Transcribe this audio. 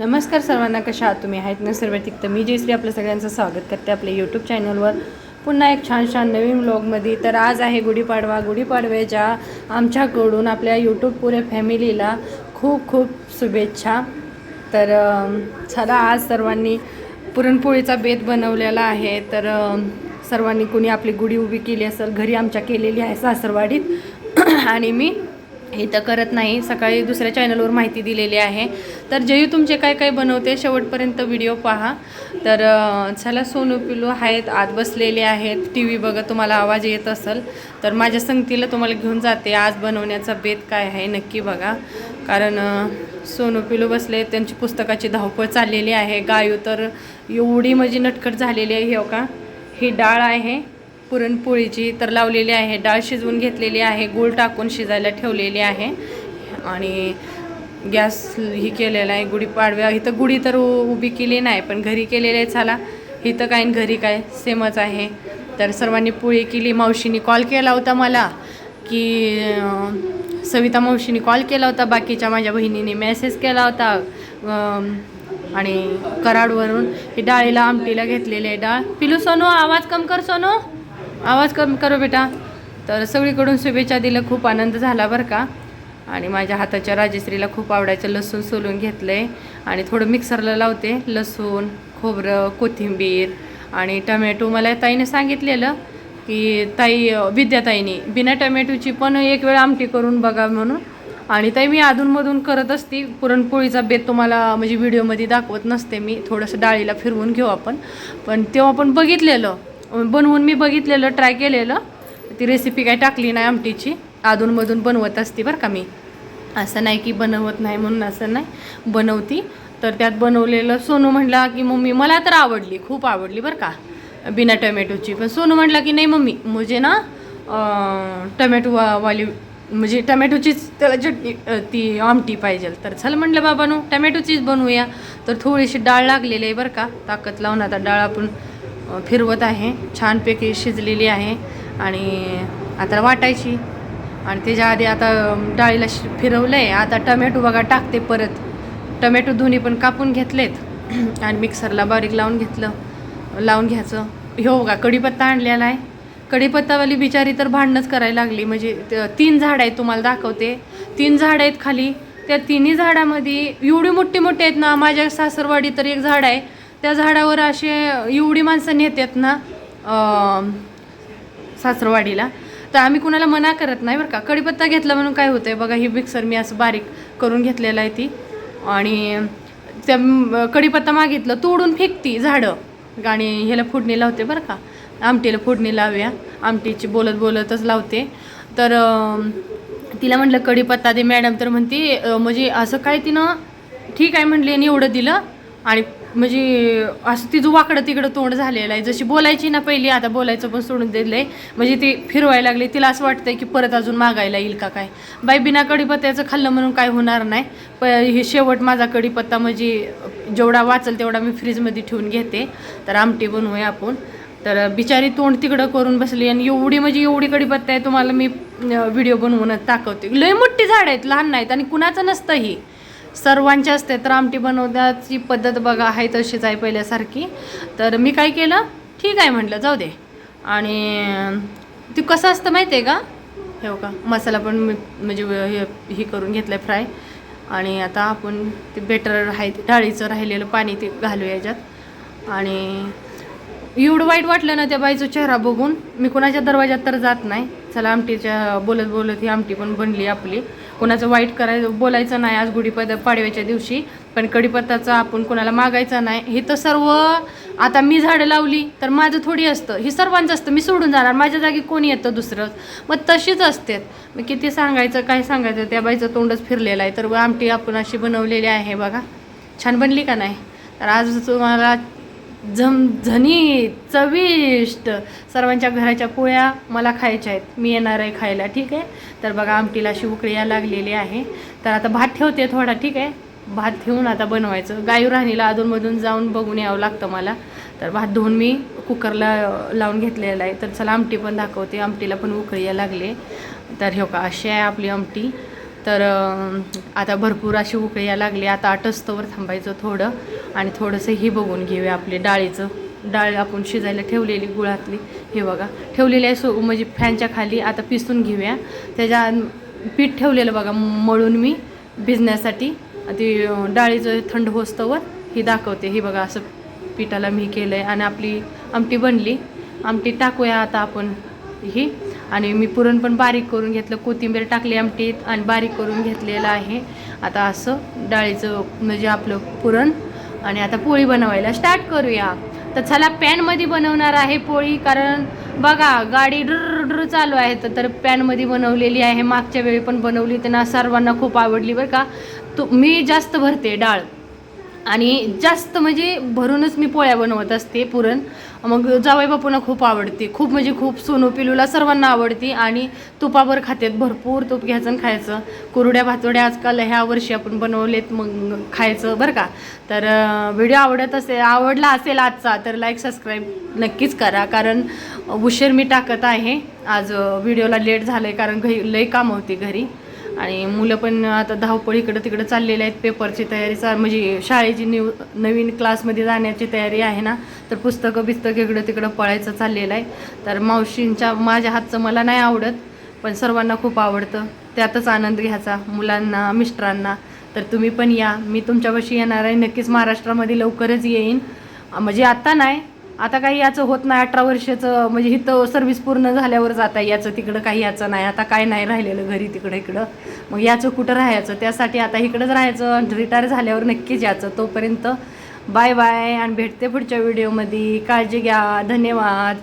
नमस्कार सर्वांना कशा आहात तुम्ही? आहेत ना सर्व तर मी जयश्री आपलं सगळ्यांचं स्वागत करते आपल्या यूट्यूब चॅनलवर पुन्हा एक छान छान नवीन ब्लॉगमध्ये तर आज आहे गुढीपाडवा. गुढीपाडव्याच्या आमच्याकडून आपल्या यूट्यूब पुऱ्या फॅमिलीला खूप खूप शुभेच्छा. तर चला आज सर्वांनी पुरणपोळीचा बेत बनवलेला आहे. तर सर्वांनी कुणी आपली गुढी उभी केली असेल घरी आमच्या केलेली आहे सासरवाडीत. आणि मी हे तर करत नाही. सकाळी दुसऱ्या चॅनलवर माहिती दिलेली आहे. तर जयू तुमचे काय काय बनवते? शेवटपर्यंत व्हिडिओ पहा. तर चला सोनू पिलू आहेत आत बसलेले आहेत. टी व्ही बघत तुम्हाला आवाज येत असेल तर माझ्या संगतीला तुम्हाला घेऊन जाते. आज बनवण्याचा बेत काय आहे नक्की बघा. कारण सोनू पिलू बसले त्यांची पुस्तकाची धावपळ चाललेली आहे. गायू तर एवढी म्हणजे नटखट झालेली आहे हो का? ही डाळ आहे. पुरणपोळीची तर लावलेली आहे डाळ शिजवून घेतलेली आहे गूळ टाकून शिजायला ठेवलेली आहे. आणि गॅस ही केलेला आहे गुढीपाडव्या इथं गुढी तर उभी केली नाही पण घरी केलेली आहे चला. इथं काय घरी काय सेमच आहे. तर सर्वांनी पोळी केली मावशीने कॉल केला होता मला की सविता मावशीने कॉल केला होता बाकीच्या माझ्या बहिणीने मेसेज केला होता आणि कराडवरून. ही डाळीला आमटीला घेतलेली आहे डाळ. पिलू सोनू आवाज कम कर सोनू. आवाज कम करो बेटा. तर सगळीकडून शुभेच्छा दिलं खूप आनंद झाला बरं का. आणि माझ्या हाताच्या राजश्रीला खूप आवडायचं लसूण सोलून घेतलं आहे आणि थोडं मिक्सरला लावते लसूण खोबरं कोथिंबीर आणि टमॅटो. मला ताईने सांगितलेलं की ताई विद्याताईनी बिना टमॅटोची पण एक वेळ आमटी करून बघा म्हणून. आणि ताई मी अधूनमधून करत असते. पुरणपोळीचा बेत तुम्हाला म्हणजे व्हिडिओमध्ये दाखवत नसते मी. थोडंसं डाळीला फिरवून घेऊ आपण. पण तेव्हा पण बघितलेलं बनवून मी बघितलेलं ट्राय केलेलं. ती रेसिपी काही टाकली नाही आमटीची. अधूनमधून बनवत असते बरं का मी. असं नाही की बनवत नाही म्हणून असं नाही. बनवती. तर त्यात बनवलेलं सोनू म्हणला की मम्मी मला तर आवडली खूप आवडली बरं का. बिना टमॅटोची. पण सोनू म्हणला की नाही मम्मी म्हणजे ना टमॅटो वा वाली म्हणजे टमॅटोचीच त्याला चटणी ती आमटी पाहिजे. तर चल म्हटलं बाबानू टमॅटोचीच बनवूया. तर थोडीशी डाळ लागलेली आहे बरं का. ताकद लावून आता डाळ आपण फिरवत आहे. छानपैकी शिजलेली आहे आणि आता वाटायची. आणि त्याच्या आधी आता डाळीला शि- फिरवलं आहे आता टमॅटो बघा टाकते परत. टमॅटो दोन्ही पण कापून घेतलेत. आणि मिक्सरला बारीक लावून घेतलं. लावून घ्यायचं. हो बघा कढीपत्ता आणलेला आहे. कढीपत्तावाली बिचारी तर भांडणंच करायला लागली. म्हणजे तीन झाड आहेत तुम्हाला दाखवते. तीन झाड आहेत खाली. त्या तिन्ही झाडामध्ये एवढी मोठी मोठी आहेत ना माझ्या सासरवाडी तर एक झाड आहे. त्या झाडावर असे एवढी माणसं नेतात ना सासरवाडीला तर आम्ही कुणाला मना करत नाही बरं का. कडीपत्ता घेतला म्हणून काय होतंय बघा ही मिक्सर मी असं बारीक करून घेतलेलं आहे ती. आणि त्या कडीपत्ता कढीपत्ता मागितलं तोडून फेकती झाडं. आणि ह्याला फोडणी लावते बरं का. आमटीला फोडणी लावूया. आमटीची बोलत बोलतच लावते. तर तिला म्हटलं कढीपत्ता दे. मॅडम तर म्हणते म्हणजे असं काय तिनं ठीक आहे म्हणली आणि एवढं दिलं आणि म्हणजे असं तिचं वाकडं तिकडं तोंड झालेलं आहे जशी बोलायची ना पहिली आता बोलायचं पण सोडून दिलं आहे म्हणजे ती फिरवायला लागली तिला असं वाटतंय की परत अजून मागायला येईल का काय? बाई बिना कढीपत्त्याचं खाल्लं म्हणून काय होणार नाही. प हे शेवट माझा कढीपत्ता म्हणजे जेवढा वाचल तेवढा मी फ्रीजमध्ये ठेवून घेते. तर आमटी बनवूया आपण. तर बिचारी तोंड तिकडं करून बसली आणि एवढी म्हणजे एवढी कढीपत्ता आहे तुम्हाला मी व्हिडिओ बनवूनच दाखवते. लय मोठी झाड आहेत लहान नाहीत आणि कुणाचं नसतं ही. सर्वांच्या असते तर आमटी बनवण्याची पद्धत बघा आहे तशीच आहे पहिल्यासारखी. तर मी काय केलं? ठीक आहे म्हटलं जाऊ दे. आणि ते कसं असतं माहिती आहे का? हे का मसाला पण मी म्हणजे हे हे करून घेतलं आहे फ्राय. आणि आता आपण ते बेटर आहे ते डाळीचं राहिलेलं पाणी ते घालू याच्यात. आणि एवढं वाईट वाटलं ना त्या बाईचा चेहरा बघून मी कोणाच्या दरवाजात तर जात नाही. चला आमटीच्या बोलत बोलत ही आमटी पण बनली आपली. कोणाचं वाईट करायचं बोलायचं नाही आज गुढीपद पाडव्याच्या दिवशी पण कढीपत्ताचं आपण कोणाला मागायचा नाही. हे तर सर्व आता मी झाडं लावली तर माझं थोडी असतं. हे सर्वांचं असतं. मी सोडून जाणार. माझ्या जागी कोणी येतं दुसरं? मग तशीच असते मग किती सांगायचं काय सांगायचं? त्या बाईचं तोंडच फिरलेलं आहे. तर आमटी आपण अशी बनवलेली आहे बघा. छान बनली का नाही? तर आज तुम्हाला झमझनी चविष्ट. सर्वांच्या घराच्या पोळ्या मला खायच्या आहेत. मी येणार आहे खायला ठीक आहे? तर बघा आमटीला अशी उकळी लागलेली आहे. तर आता भात ठेवते थोडा ठीक आहे? भात ठेवून आता बनवायचं. गायू राणीला अधूनमधून जाऊन बघून यावं लागतं मला. तर भात धुवून मी कुकरला लावून घेतलेला आहे. तर चला आमटी पण दाखवते. आमटीला पण उकळी लागले. तर हो का अशी आहे आपली आमटी. तर आता भरपूर अशी उकळी यायला लागली. आता आटस्तवर थांबायचं थोडं आणि थोडंसं ही बघून घेऊया आपले डाळीचं. डाळ आपण शिजायला ठेवलेली गुळातली. हे बघा ठेवलेली आहे सो म्हणजे फॅनच्या खाली आता पिसून घेऊया. त्याच्या पीठ ठेवलेलं बघा मळून मी भिजण्यासाठी. ती डाळीचं थंड होस्तवर ही दाखवते. हे बघा असं पिठाला मी केलं आहे आणि आपली आमटी बनली. आमटी टाकूया आता आपण ही. आणि मी पुरण पण बारीक करून घेतलं कोथिंबीर टाकली आमटीत आणि बारीक करून घेतलेलं आहे. आता असं डाळीचं म्हणजे आपलं पुरण. आणि आता पोळी बनवायला स्टार्ट करूया. तर चला पॅनमध्ये बनवणार आहे पोळी कारण बघा गाडी ड्र ड्र चालू आहे. तर- तर पॅनमध्ये बनवलेली आहे मागच्या वेळी पण बनवली त्यांना सर्वांना खूप आवडली बरं का. तो मी जास्त भरते डाळ. आणि जास्त म्हणजे भरूनच मी पोळ्या बनवत असते पुरण. मग जावई बापूंना खूप आवडते. खूप म्हणजे खूप सोनू पिलूला सर्वांना आवडते आणि तुपावर खात्यात भरपूर तूप घ्यायचं आणि खायचं. कुरड्या भातोड्या आजकाल ह्या वर्षी आपण बनवलेत मग खायचं बरं का. तर व्हिडिओ आवडत असेल आवडला असेल आजचा तर लाईक सबस्क्राईब नक्कीच करा. कारण उशीर मी टाकत आहे. आज व्हिडिओला लेट झालं आहे कारण घरी लई काम होती घरी. आणि मुलं पण आता धावपळ इकडं तिकडं चाललेले आहेत पेपरची तयारी चा म्हणजे शाळेची न्यू नवीन क्लासमध्ये जाण्याची तयारी आहे ना तर पुस्तकं बिस्तकं इकडं तिकडं पळायचं चाललेलं आहे. तर मावशींच्या माझ्या हातचं मला नाही आवडत पण सर्वांना खूप आवडतं. त्यातच आनंद घ्यायचा मुलांना मिस्टरांना. तर तुम्ही पण या मी तुमच्यापाशी येणार आहे. नक्कीच महाराष्ट्रामध्ये लवकरच येईन. म्हणजे आत्ता नाही आता काही याचं होत नाही अठरा वर्षाचं म्हणजे इथं सर्व्हिस पूर्ण झाल्यावर जाता याचं तिकडं काही याचं नाही. आता काय नाही राहिलेलं घरी तिकडं इकडं. मग याचं कुठं राहायचं? त्यासाठी आता इकडंच राहायचं रिटायर झाल्यावर नक्कीच याचं. तोपर्यंत बाय बाय आणि भेटते पुढच्या व्हिडिओमध्ये काळजी घ्या. धन्यवाद.